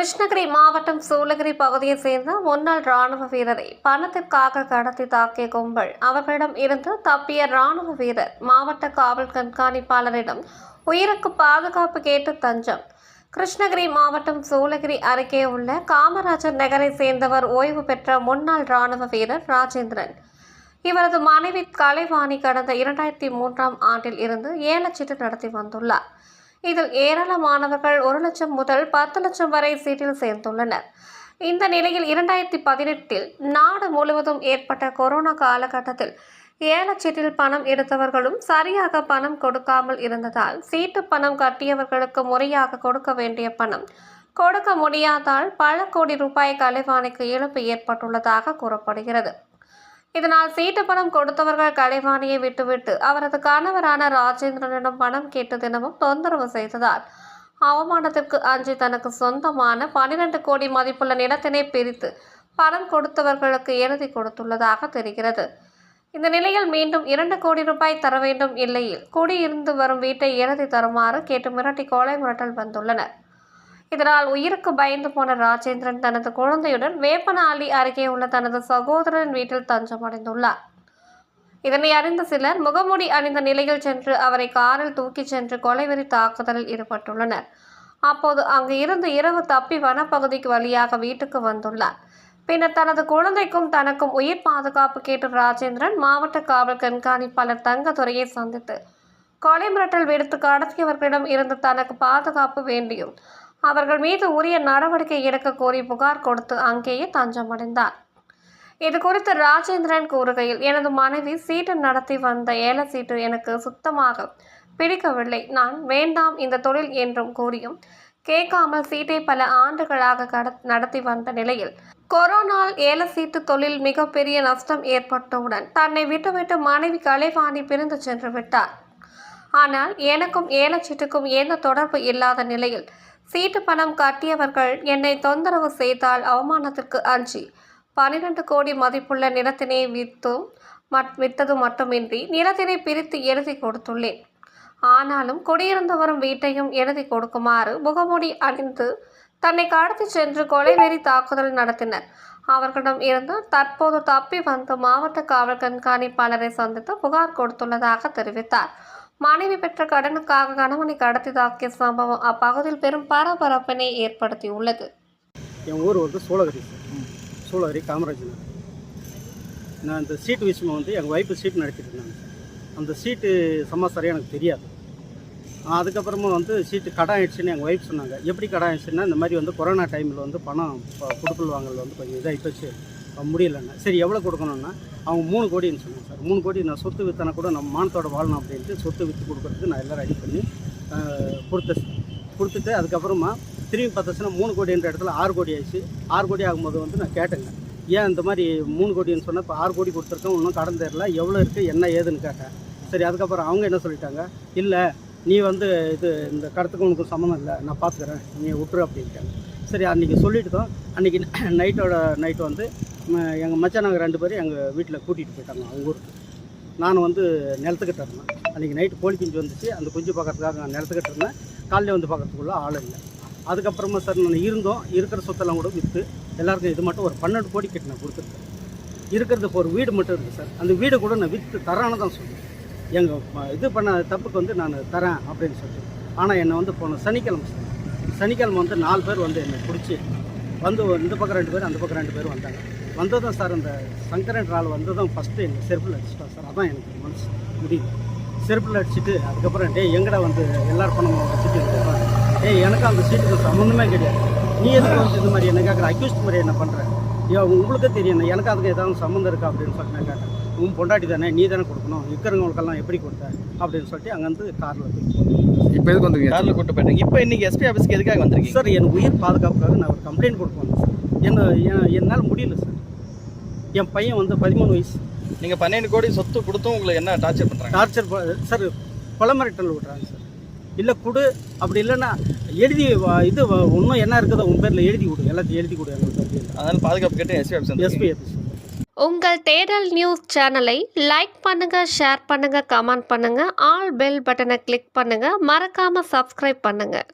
கிருஷ்ணகிரி மாவட்டம் சூளகிரி பகுதியைச் சேர்ந்த முன்னாள் ராணுவ வீரரை பணத்திற்காக கடத்தி தாக்கிய கும்பல். அவர்களிடம் இருந்து தப்பிய ராணுவ வீரர் மாவட்ட காவல் கண்காணிப்பாளரிடம் உயிருக்கு பாதுகாப்பு கேட்டு தஞ்சம். கிருஷ்ணகிரி மாவட்டம் சூளகிரி அருகே உள்ள காமராஜர் நகரை சேர்ந்தவர் ஓய்வு பெற்ற முன்னாள் ராணுவ வீரர் ராஜேந்திரன். இவரது மனைவி கலைவாணி கடந்த இரண்டாயிரத்தி மூன்றாம் ஆண்டில் இருந்து ஏலச்சீட்டு நடத்தி வந்துள்ளார். இதில் ஏராளமானவர்கள் ஒரு லட்சம் முதல் பத்து லட்சம் வரை சீட்டில் சேர்ந்துள்ளனர். இந்த நிலையில் இரண்டாயிரத்தி பதினெட்டில் நாடு முழுவதும் ஏற்பட்ட கொரோனா காலகட்டத்தில் ஏலச்சீட்டில் பணம் எடுத்தவர்களும் சரியாக பணம் கொடுக்காமல் இருந்ததால் சீட்டு பணம் கட்டியவர்களுக்கு முறையாக கொடுக்க வேண்டிய பணம் கொடுக்க முடியாதால் பல கோடி ரூபாய் கலைவாணிக்கு இழப்பு ஏற்பட்டுள்ளதாக கூறப்படுகிறது. இதனால் சீட்டு பணம் கொடுத்தவர்கள் கலைவாணியை விட்டுவிட்டு அவரது கணவரான ராஜேந்திரனிடம் பணம் கேட்டு தினமும் தொந்தரவு செய்ததால் அவமானத்திற்கு அஞ்சு தனக்கு சொந்தமான பனிரெண்டு கோடி மதிப்புள்ள நிலத்தினை பிரித்து பணம் கொடுத்தவர்களுக்கு எழுதி கொடுத்துள்ளதாக தெரிகிறது. இந்த நிலையில் மீண்டும் இரண்டு கோடி ரூபாய் தர வேண்டும் இல்லையில் குடியிருந்து வரும் வீட்டை எழுதி தருமாறு கேட்டு மிரட்டி கோலை மிரட்டல் வந்துள்ளனர். இதனால் உயிருக்கு பயந்து போன ராஜேந்திரன் தனது குழந்தையுடன் வேப்பனாலி அருகே உள்ள தனது சகோதரன் வீட்டில் தஞ்சமடைந்துள்ளார். இதனை அறிந்த சிலர் முகமூடி அணிந்த நிலையில் சென்று அவரை காரில் தூக்கிச் சென்று கொலைவெறி தாக்குதலில் ஈடுபட்டுள்ளனர். அப்போது அங்கு இருந்து இரவு தப்பி வனப்பகுதிக்கு வழியாக வீட்டுக்கு வந்துள்ளார். பின்னர் தனது குழந்தைக்கும் தனக்கும் உயிர் பாதுகாப்பு கேட்டு ராஜேந்திரன் மாவட்ட காவல் கண்காணிப்பாளர் தங்கதுரையை சந்தித்து கொலை மிரட்டல் விடுத்து கடத்தியவர்களிடம் இருந்து தனக்கு பாதுகாப்பு வேண்டியும் அவர்கள் மீது உரிய நடவடிக்கை எடுக்க கோரி புகார் கொடுத்து அங்கேயே தஞ்சமடைந்தார். இது குறித்து ராஜேந்திரன் கூறுகையில் எனது மனைவி சீட்டு நடத்தி வந்த ஏல சீட்டு எனக்கு சுத்தமாக பிடிக்கவில்லை. நான் வேண்டாம் இந்த தொழில் என்றும் கூறியும் கேட்காமல் சீட்டை பல ஆண்டுகளாக நடத்தி வந்த நிலையில் கொரோனால் ஏல சீட்டு தொழில் மிகப்பெரிய நஷ்டம் ஏற்பட்டவுடன் தன்னை விட்டுவிட்டு மனைவி கலைவாணி பிரிந்து சென்று விட்டார். ஆனால் எனக்கும் ஏலச்சீட்டுக்கும் எந்த தொடர்பு இல்லாத நிலையில் சீட்டு பணம் கட்டியவர்கள் என்னை தொந்தரவு செய்தால் அவமானத்திற்கு அஞ்சி. பனிரெண்டு கோடி மதிப்புள்ள நிலத்தினை விற்றும் மட் வித்தது மட்டுமின்றி நிலத்தினை பிரித்து எழுதி கொடுத்துள்ளேன். ஆனாலும் குடியிருந்து வரும் வீட்டையும் எழுதி கொடுக்குமாறு முகமூடி அணிந்து தன்னை கடத்தி சென்று கொலைவெறி தாக்குதல் நடத்தினர். அவர்களிடம் இருந்து தற்போது தப்பி வந்து மாவட்ட காவல் கண்காணிப்பாளரை சந்தித்து புகார் கொடுத்துள்ளதாக தெரிவித்தார். மனைவி பெற்ற கடனுக்காக கணவனை கடத்தி தாக்கிய சம்பவம் அப்பகுதியில் பெரும் பரபரப்பினை ஏற்படுத்தியுள்ளது. என் ஊர் வந்து சூளகிரி சார். சூளகிரி காமராஜ் நகர். நான் இந்த சீட்டு விஷயமா வந்து எங்கள் ஒய்ஃபு சீட் நடத்திட்டு இருந்தாங்க அந்த சீட்டு சமாச்சாரம் எனக்கு தெரியாது. அதுக்கப்புறமா வந்து சீட்டு கடன் ஆயிடுச்சுன்னு எங்கள் ஒய்ஃப் சொன்னாங்க. எப்படி கடன் ஆயிடுச்சுன்னா இந்த மாதிரி வந்து கொரோனா டைமில் வந்து பணம் கொடுக்கல் வாங்கல் வந்து கொஞ்சம் இதாக முடியலண்ணா சரி எவ்வளோ கொடுக்கணும்னா அவங்க மூணு கோடின்னு சொன்னாங்க சார். மூணு கோடி நான் சொத்து விற்றனா கூட நம்ம மானத்தோட வாழணும் அப்படின்ட்டு சொத்து விற்று கொடுக்குறதுக்கு நான் எல்லாம் ரெடி பண்ணி ஆஹ், கொடுத்தேன் கொடுத்துட்டு அதுக்கப்புறமா திரும்பி பார்த்தாச்சுன்னா மூணு கோடின்ற இடத்துல ஆறு கோடி ஆயிடுச்சு. ஆறு கோடி ஆகும்போது வந்து நான் கேட்டேங்க. ஏன் இந்த மாதிரி மூணு கோடின்னு சொன்னால் இப்போ ஆறு கோடி கொடுத்துருக்கேன் இன்னும் கடன் தெரில எவ்வளோ இருக்குது என்ன ஏதுன்னு கேட்டேன். சரி அதுக்கப்புறம் அவங்க என்ன சொல்லிட்டாங்க இல்லை நீ வந்து இது இந்த கடத்துக்கு உனக்கு சம்மந்தம் இல்லை நான் பார்த்துக்கிறேன் நீ விட்டுரு அப்படின்ட்டாங்க. சரி அன்றைக்கி சொல்லிட்டு தான் அன்றைக்கி நைட்டோட நைட்டு வந்து எங்கள் மச்சான் நாங்கள் ரெண்டு பேரும் எங்கள் வீட்டில் கூட்டிகிட்டு போயிட்டாங்க அவங்க ஊருக்கு. நான் வந்து நிலத்துக்கிட்ட இருந்தேன். அன்றைக்கி நைட்டு கோழி குஞ்சு வந்துச்சு. அந்த குஞ்சு பார்க்கறதுக்காக நான் நிலத்துக்கிட்ட இருந்தேன். காலையில் வந்து பார்க்குறதுக்குள்ளே ஆள் இல்லை. அதுக்கப்புறமா சார் நான் இருந்தோம். இருக்கிற சொத்தெல்லாம் கூட விற்று எல்லாருக்கும் இது மட்டும் ஒரு பன்னெண்டு கோடி கிட்ட நான் கொடுத்துருக்கேன் இருக்கிறதுக்கு ஒரு வீடு மட்டும் இருக்குது சார் அந்த வீடு கூட நான் விற்று தரான்னு தான் சொல்லுவேன் எங்கள் இது பண்ண தப்புக்கு வந்து நான் தரேன் அப்படின்னு சொல்லிட்டு. ஆனால் என்னை வந்து போன சனிக்கிழமை சார் சனிக்கிழமை வந்து நாலு பேர் வந்து என்னை பிடிச்சி வந்து இந்த பக்கம் ரெண்டு பேர் அந்த பக்கம் ரெண்டு பேர் வந்தாங்க. வந்ததும் சார் அந்த சங்கரன் ஆள் வந்ததும் ஃபஸ்ட்டு எங்கள் செருப்பில் அடிச்சிட்டோம் சார். அதான் எனக்கு மனசு முடியுது. செருப்பில் அடிச்சுட்டு அதுக்கப்புறம் டேய் எங்கடா வந்து எல்லாரும் பணம் வச்சுட்டு டேய் எனக்கு அந்த சீட்டுக்கு சம்மந்தமே கிடையாது. நீ எதுக்கு வந்து இந்த மாதிரி என்ன கேட்குற அக்யூஸ்ட் மாதிரி என்ன பண்ணுற ஐயோ உங்களுக்கு தெரியும். எனக்கு அதுக்கு ஏதாவது சம்மந்தம் இருக்கா? அப்படின்னு சொல்லிட்டு நான் கேட்டேன். உன் பொண்டாட்டி தானே? நீ தானே கொடுக்கணும். இருக்கிறவங்களுக்கெல்லாம் எப்படி கொடுத்த? அப்படின்னு சொல்லிட்டு அங்கேருந்து காரில் இப்போ எதுக்கு வந்துருக்கீங்க? கார்ல கூட்டு போயிட்டீங்க. இப்போ இன்னைக்கு எஸ்பி ஆஃபீஸ்க்கு எதுக்காக வந்திருக்கீங்க? சார் என் உயிர் பாதுகாப்புக்காக நான் ஒரு கம்ப்ளைண்ட் வந்தேன் சார். என்ன என்- என்னால் முடியல சார். என் பையன் வந்து பதிமூணு வயசு. நீங்க பன்னெண்டு கோடி சொத்து கொடுத்தும் உங்களுக்கு என்ன டார்ச்சர் பண்றாங்க? டார்ச்சர் சார் மிரட்டல் விட்றாங்க சார். இல்லை கொடு அப்படி இல்லைன்னா எழுதி வ- இது இன்னும் என்ன இருக்குதோ உன் பேரில் எழுதி கொடு எல்லாத்தையும் எழுதி கொடு எங்களுக்கு அதனால பாதுகாப்பு கேட்டு எஸ்பி ஆஃபீஸ் எஸ்பி ஆஃபீஸ் உங்கள் தேடல் நியூஸ் சேனலை லைக் பண்ணுங்க ஷேர் பண்ணுங்க கமெண்ட் பண்ணுங்க ஆல் பெல் பட்டனை கிளிக் பண்ணுங்க மறக்காம சப்ஸ்கிரைப் பண்ணுங்க.